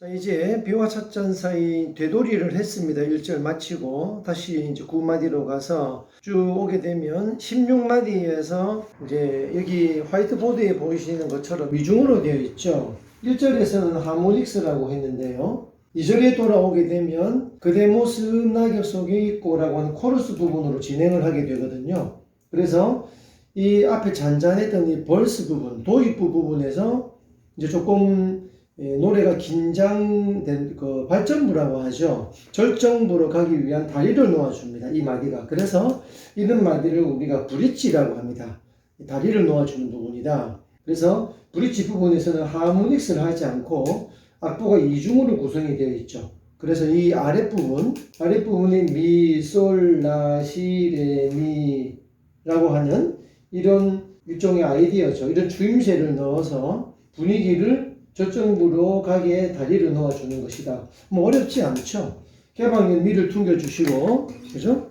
자, 이제 비와 찻잔 사이 되돌이를 했습니다. 1절 마치고 다시 이제 9마디로 가서 쭉 오게 되면 16마디에서 이제 여기 화이트보드에 보이시는 것처럼 미중으로 되어 있죠. 1절에서는 하모닉스라고 했는데요. 2절에 돌아오게 되면 그대 모습 낙엽 속에 있고라고 하는 코러스 부분으로 진행을 하게 되거든요. 그래서 이 앞에 잔잔했던 이 벌스 부분, 도입부 부분에서 이제 조금 예, 노래가 긴장된 그 발전부라고 하죠. 절정부로 가기 위한 다리를 놓아줍니다. 이 마디가. 그래서 이런 마디를 우리가 브릿지라고 합니다. 다리를 놓아주는 부분이다. 그래서 브릿지 부분에서는 하모닉스를 하지 않고 악보가 이중으로 구성이 되어 있죠. 그래서 이 아랫부분, 아랫부분이 미, 솔, 라, 시, 레, 미 라고 하는 이런 일종의 아이디어죠. 이런 주임새를 넣어서 분위기를 저점부로 가게 다리를 놓아주는 것이다. 뭐 어렵지 않죠. 개방에 미를 퉁겨주시고, 그죠?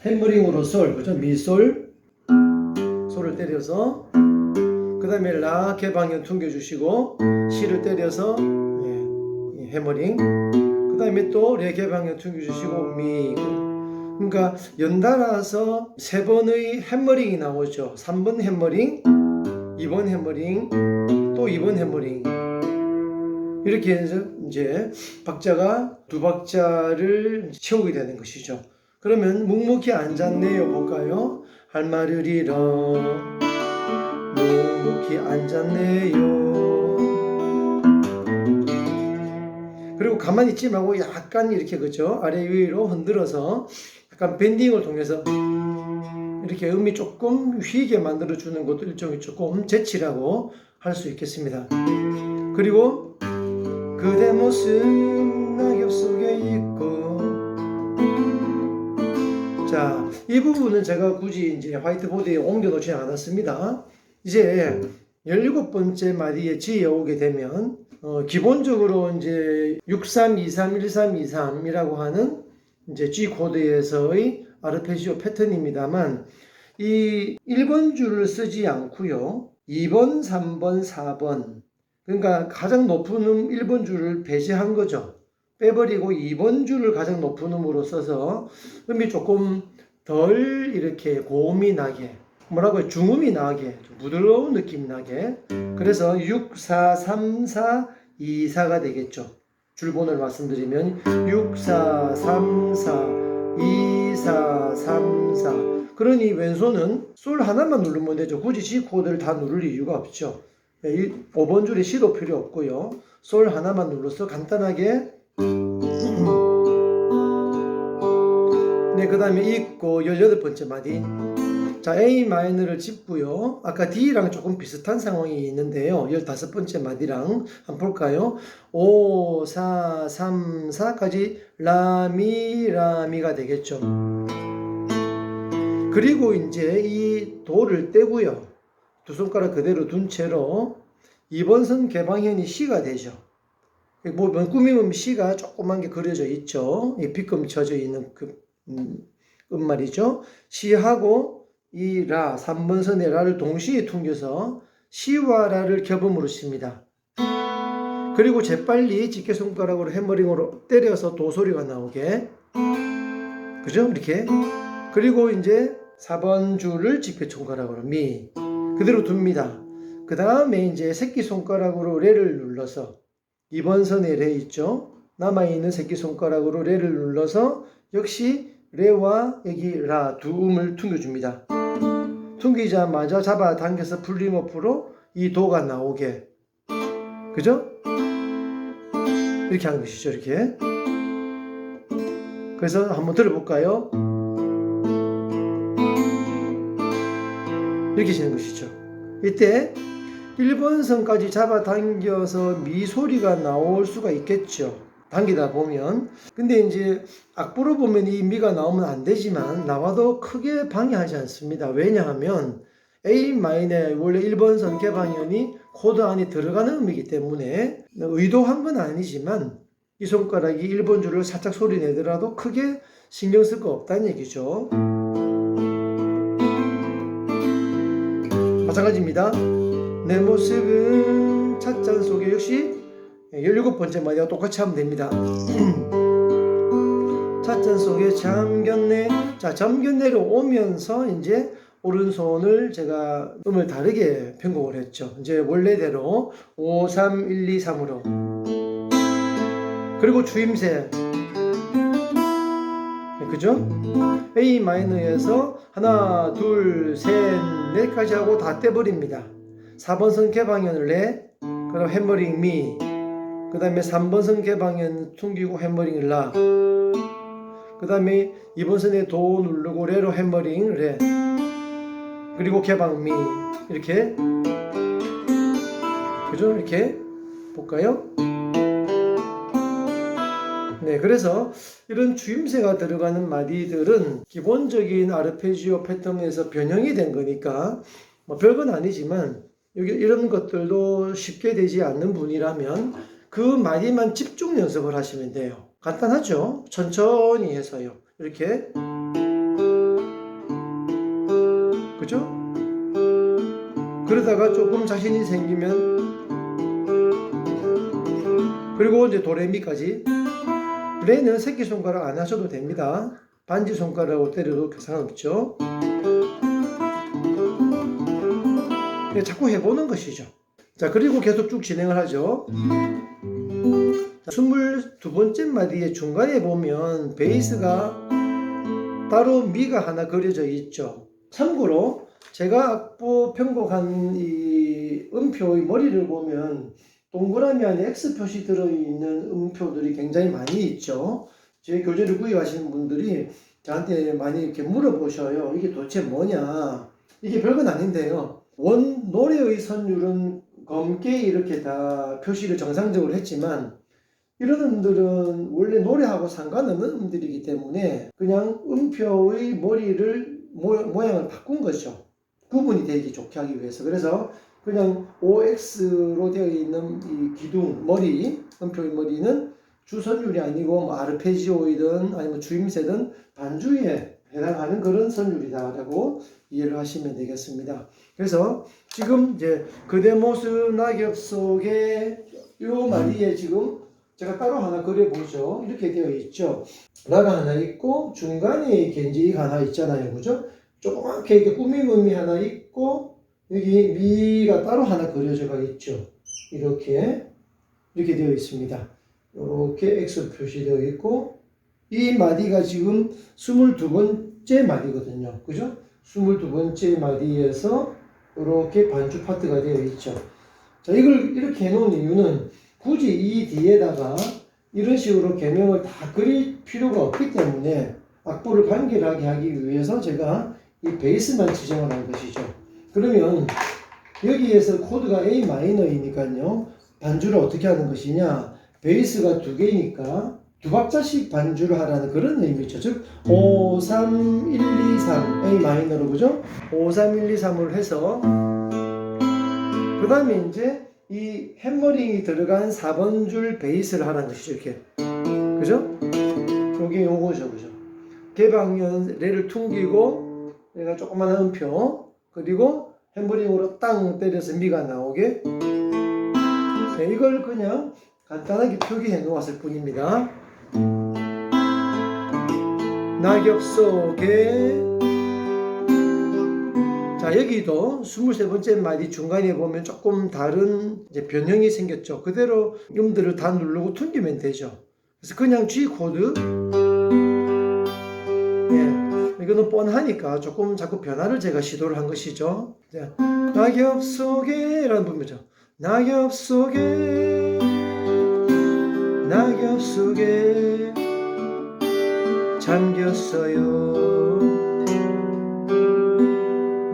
해머링으로 솔, 그죠? 미, 솔, 솔을 때려서, 그 다음에 라 개방에 퉁겨주시고, 시를 때려서, 예, 이 해머링, 그 다음에 또 레 개방에 퉁겨주시고, 미, 그러니까 연달아서 세 번의 해머링이 나오죠. 3번 해머링, 2번 해머링, 또 2번 해머링. 이렇게 해서 이제 박자가 두 박자를 채우게 되는 것이죠. 그러면 묵묵히 앉았네요 볼까요? 할 말을 잃어 묵묵히 앉았네요. 그리고 가만히 있지 말고 약간 이렇게 그죠 아래 위로 흔들어서 약간 밴딩을 통해서 이렇게 음이 조금 휘게 만들어 주는 것도 일종의 조금 재치라고 할 수 있겠습니다. 그리고 그대 모습 낙엽 속에 있고 자, 이 부분은 제가 굳이 이제 화이트보드에 옮겨 놓지 않았습니다. 이제 17번째 마디에 G에 오게 되면 어, 기본적으로 이제 63231323이라고 하는 이제 G 코드에서의 아르페지오 패턴입니다만 이 1번 줄을 쓰지 않고요. 2번, 3번, 4번 그러니까 가장 높은 음 1번 줄을 배제한 거죠. 빼버리고 2번 줄을 가장 높은 음으로 써서 음이 조금 덜 이렇게 고음이 나게 뭐라고 요 중음이 나게 좀 부드러운 느낌이 나게 그래서 6, 4, 3, 4, 2, 4가 되겠죠. 줄본을 말씀드리면 6, 4, 3, 4, 2, 4, 3, 4 그러니 왼손은 솔 하나만 누르면 되죠. 굳이 G 코드를 다 누를 이유가 없죠. 네, 이 5번 줄에 C도 필요 없고요. 솔 하나만 눌러서 간단하게 네, 그 다음에 있고 18번째 마디 자 A 마이너를 짚고요 아까 D랑 조금 비슷한 상황이 있는데요 15번째 마디랑 한번 볼까요 5, 4, 3, 4까지 라미 라미가 되겠죠 그리고 이제 이 도를 떼고요 두 손가락 그대로 둔 채로 2번 선 개방현이 C가 되죠 뭐 꾸미면 C가 조그만 게 그려져 있죠 이 빗금 쳐져 있는 그 음, 음말이죠. 시하고 이 라, 3번 선의 라를 동시에 퉁겨서 시와 라를 겹음으로 씁니다. 그리고 재빨리 집게손가락으로 해머링으로 때려서 도 소리가 나오게. 그죠? 이렇게. 그리고 이제 4번 줄을 집게손가락으로 미. 그대로 둡니다. 그 다음에 이제 새끼손가락으로 레를 눌러서 2번 선에 레 있죠? 남아있는 새끼손가락으로 레를 눌러서 역시 레와 여기 라 두 음을 퉁겨줍니다. 퉁기자마자 잡아 당겨서 풀링어프로 이 도가 나오게 그죠? 이렇게 하는 것이죠 이렇게 그래서 한번 들어볼까요? 이렇게 치는 것이죠 이때 1번 선까지 잡아 당겨서 미 소리가 나올 수가 있겠죠 당기다 보면 근데 이제 악보로 보면 이 미가 나오면 안 되지만 나와도 크게 방해하지 않습니다. 왜냐하면 A 마이너의 원래 1번 선 개방현이 코드 안에 들어가는 음이기 때문에 의도한 건 아니지만 이 손가락이 1번 줄을 살짝 소리 내더라도 크게 신경 쓸 거 없다는 얘기죠. 마찬가지입니다. 내 모습은 찻잔 속에 역시 17번째 마디와 똑같이 하면 됩니다. 찻잔 속에 잠겼네. 자, 잠겼네로 오면서 이제 오른손을 제가 음을 다르게 편곡을 했죠. 이제 원래대로 5, 3, 1, 2, 3으로. 그리고 주임새. 네, 그죠? A 마이너에서 하나, 둘, 셋, 넷까지 하고 다 떼버립니다. 4번 선 개방현을 내, 그다음 해머링 미, 그 다음에 3번 선 개방현 퉁기고 해머링을 라, 그 다음에 2번 선에 도 누르고 레로 해머링 레, 그리고 개방 미 이렇게 그죠? 이렇게 볼까요? 네, 그래서 이런 주임새가 들어가는 마디들은 기본적인 아르페지오 패턴에서 변형이 된 거니까 뭐 별건 아니지만 여기 이런 것들도 쉽게 되지 않는 분이라면 그 마디만 집중 연습을 하시면 돼요. 간단하죠? 천천히 해서요. 이렇게 그죠? 그러다가 조금 자신이 생기면 그리고 이제 도레미까지 레는 새끼손가락 안 하셔도 됩니다. 반지 손가락으로 때려도 상관없죠. 네, 자꾸 해보는 것이죠. 자, 그리고 계속 쭉 진행을 하죠. 22번째 마디의 중간에 보면 베이스가 따로 미가 하나 그려져 있죠. 참고로 제가 악보 편곡한 이 음표의 머리를 보면 동그라미 안에 X 표시 들어있는 음표들이 굉장히 많이 있죠. 제 교재를 구입하시는 분들이 저한테 많이 이렇게 물어보셔요. 이게 도대체 뭐냐? 이게 별건 아닌데요. 원 노래의 선율은 검게 이렇게 다 표시를 정상적으로 했지만 이런 음들은 원래 노래하고 상관없는 음들이기 때문에 그냥 음표의 머리를 모, 모양을 바꾼 거죠. 구분이 되기 좋게 하기 위해서. 그래서 그냥 OX로 되어 있는 이 기둥, 머리, 음표의 머리는 주선율이 아니고 뭐 아르페지오이든 아니면 주임새든 반주에 해당하는 그런 선율이다라고 이해를 하시면 되겠습니다. 그래서 지금 이제 그대 모습 낙엽 속에 요 마디에 지금 제가 따로 하나 그려보죠. 이렇게 되어 있죠. 라가 하나 있고 중간에 겐지가 하나 있잖아요. 그죠? 조그맣게 이렇게 꾸미꾸미 하나 있고 여기 미가 따로 하나 그려져가 있죠. 이렇게 이렇게 되어 있습니다. 이렇게 X 표시되어 있고 이 마디가 지금 22번째 마디거든요. 그죠? 22번째 마디에서 이렇게 반주 파트가 되어 있죠. 자, 이걸 이렇게 해놓은 이유는 굳이 이 뒤에다가 이런 식으로 개명을 다 그릴 필요가 없기 때문에 악보를 간결하게 하기 위해서 제가 이 베이스만 지정을 한 것이죠. 그러면 여기에서 코드가 A 마이너이니까요. 반주를 어떻게 하는 것이냐? 베이스가 두 개니까 두 박자씩 반주를 하라는 그런 의미죠. 즉 5, 3, 1, 2, 3 A 마이너로 그죠? 5, 3, 1, 2, 3을 해서 그 다음에 이제 이 해머링이 들어간 4번 줄 베이스를 하라는 것이죠. 이렇게 그죠? 요게 요거죠. 그죠? 개방면 레를 퉁기고 얘가 조그마한 음표 그리고 해머링으로 땅 때려서 미가 나오게 네, 이걸 그냥 간단하게 표기해 놓았을 뿐입니다. 낙엽 속에 자 여기도 23번째 마디 중간에 보면 조금 다른 변형이 생겼죠. 그대로 음들을 다 누르고 튕기면 되죠. 그래서 그냥 G 코드 예, 이거는 뻔하니까 조금 자꾸 변화를 제가 시도를 한 것이죠. 자, 낙엽 속에 라는 부분이죠. 낙엽 속에 낙엽 속에 잠겼어요.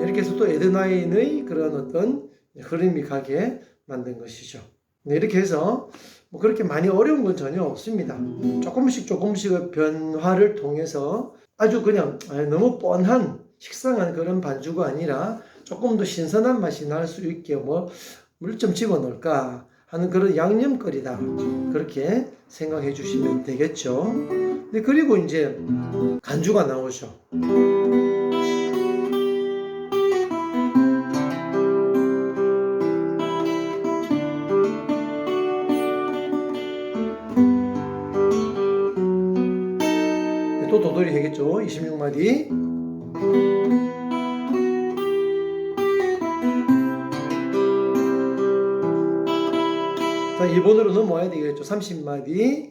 이렇게 해서 또 에드나인의 그런 어떤 흐름이 가게 만든 것이죠. 네, 이렇게 해서 뭐 그렇게 많이 어려운 건 전혀 없습니다. 조금씩 조금씩 변화를 통해서 아주 그냥 너무 뻔한 식상한 그런 반주가 아니라 조금 더 신선한 맛이 날 수 있게 뭐 물 좀 집어넣을까 하는 그런 양념거리다 그렇게 생각해 주시면 되겠죠. 네, 그리고 이제 간주가 나오죠. 또 도돌이 해겠죠. 26마디. 자, 2번으로 넘어와야 되겠죠. 30마디.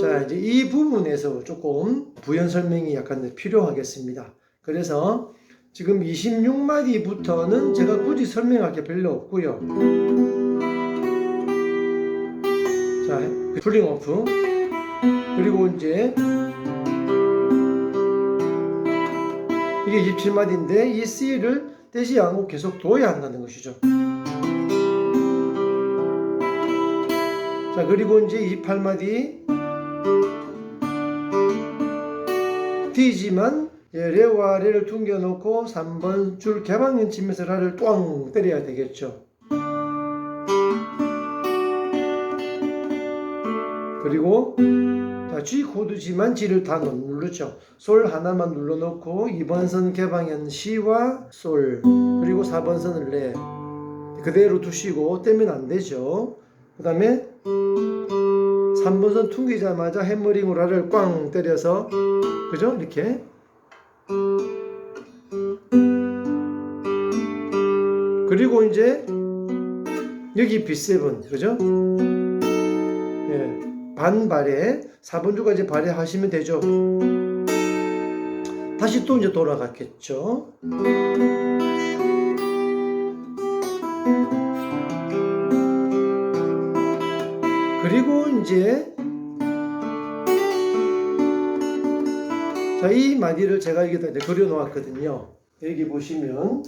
자, 이제 이 부분에서 조금 부연 설명이 약간 필요하겠습니다. 그래서 지금 26마디부터는 제가 굳이 설명할 게 별로 없고요. 자, 풀링 오프. 그리고 이제 이게 27마디인데 이 C를 떼지 않고 계속 둬야 한다는 것이죠. 자, 그리고 이제 28마디 D지만 예, 레와 레를 퉁겨놓고 3번 줄 개방면 치면서 라를 꽝 때려야 되겠죠. 그리고 자, G 코드지만 G를 다 누르죠. 솔 하나만 눌러놓고 2번 선 개방현 C와 솔 그리고 4번 선을 레 그대로 두시고 떼면 안 되죠. 그 다음에 3번 선 퉁기자마자 해머링으로 라를 꽝 때려서 그죠? 이렇게 그리고 이제 여기 B7 그죠? 예, 반발에 4번 주가 이제 발휘하시면 되죠. 다시 또 이제 돌아갔겠죠. 그리고 이제 자, 이 마디를 제가 여기다 이제 그려 놓았거든요. 여기 보시면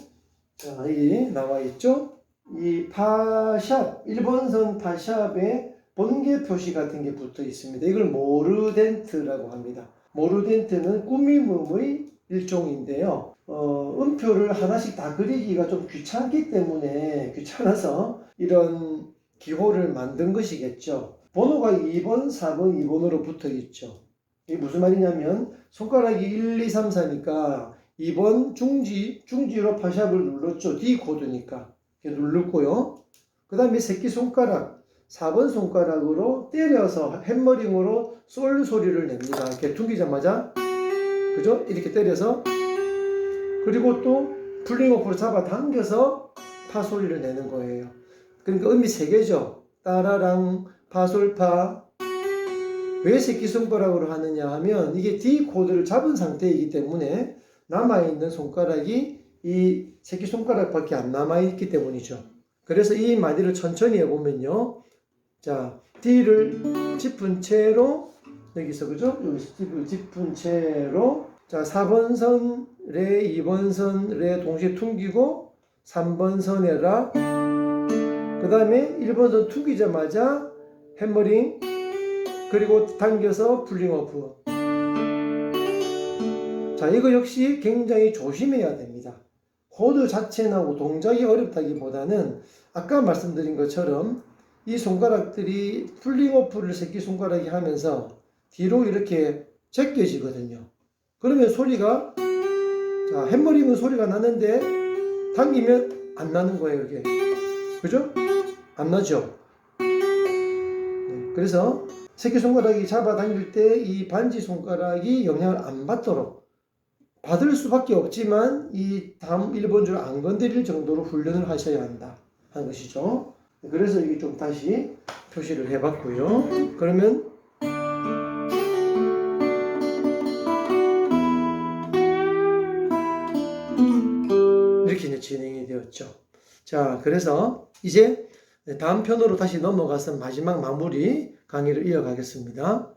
자, 여기 나와 있죠? 이 파샵, 1번선 파샵에 번개 표시 같은 게 붙어 있습니다. 이걸 모르덴트라고 합니다. 모르덴트는 꾸밈음의 일종인데요. 어, 음표를 하나씩 다 그리기가 좀 귀찮기 때문에 귀찮아서 이런 기호를 만든 것이겠죠. 번호가 2번, 4번, 2번으로 붙어 있죠. 이게 무슨 말이냐면 손가락이 1, 2, 3, 4니까 2번 중지, 중지로 파샵을 눌렀죠. D 코드니까. 누르고요. 그 다음에 새끼손가락, 4번 손가락으로 때려서 햄머링으로 솔 소리를 냅니다. 이렇게 퉁기자마자. 그죠? 이렇게 때려서. 그리고 또 풀링오프로 잡아 당겨서 파 소리를 내는 거예요. 그러니까 음이 세 개죠. 따라랑, 파솔파. 왜 새끼손가락으로 하느냐 하면 이게 D 코드를 잡은 상태이기 때문에 남아있는 손가락이 이 새끼손가락밖에 안 남아있기 때문이죠. 그래서 이 마디를 천천히 해보면요. 자, D를 짚은 채로 여기서 그죠? 여기서 D를 짚은 채로 자, 4번 선, 레, 2번 선, 레 동시에 퉁기고 3번 선에 라. 그 다음에 1번 선 퉁기자마자 해머링 그리고 당겨서 풀링 오프. 자, 이거 역시 굉장히 조심해야 됩니다. 코드 자체나고 동작이 어렵다기보다는 아까 말씀드린 것처럼 이 손가락들이 풀링 오프를 새끼 손가락이 하면서 뒤로 이렇게 제껴지거든요. 그러면 소리가 자, 햄머링은 소리가 나는데 당기면 안 나는 거예요, 이게. 그죠? 안 나죠? 네, 그래서 새끼손가락이 잡아당길 때 이 반지 손가락이 영향을 안 받도록 받을 수밖에 없지만 이 다음 1번 줄안 건드릴 정도로 훈련을 하셔야 한다 하는 것이죠. 그래서 이게 좀 다시 표시를 해봤고요. 그러면 이렇게 이제 진행이 되었죠. 자, 그래서 이제 다음 편으로 다시 넘어가서 마지막 마무리 강의를 이어가겠습니다.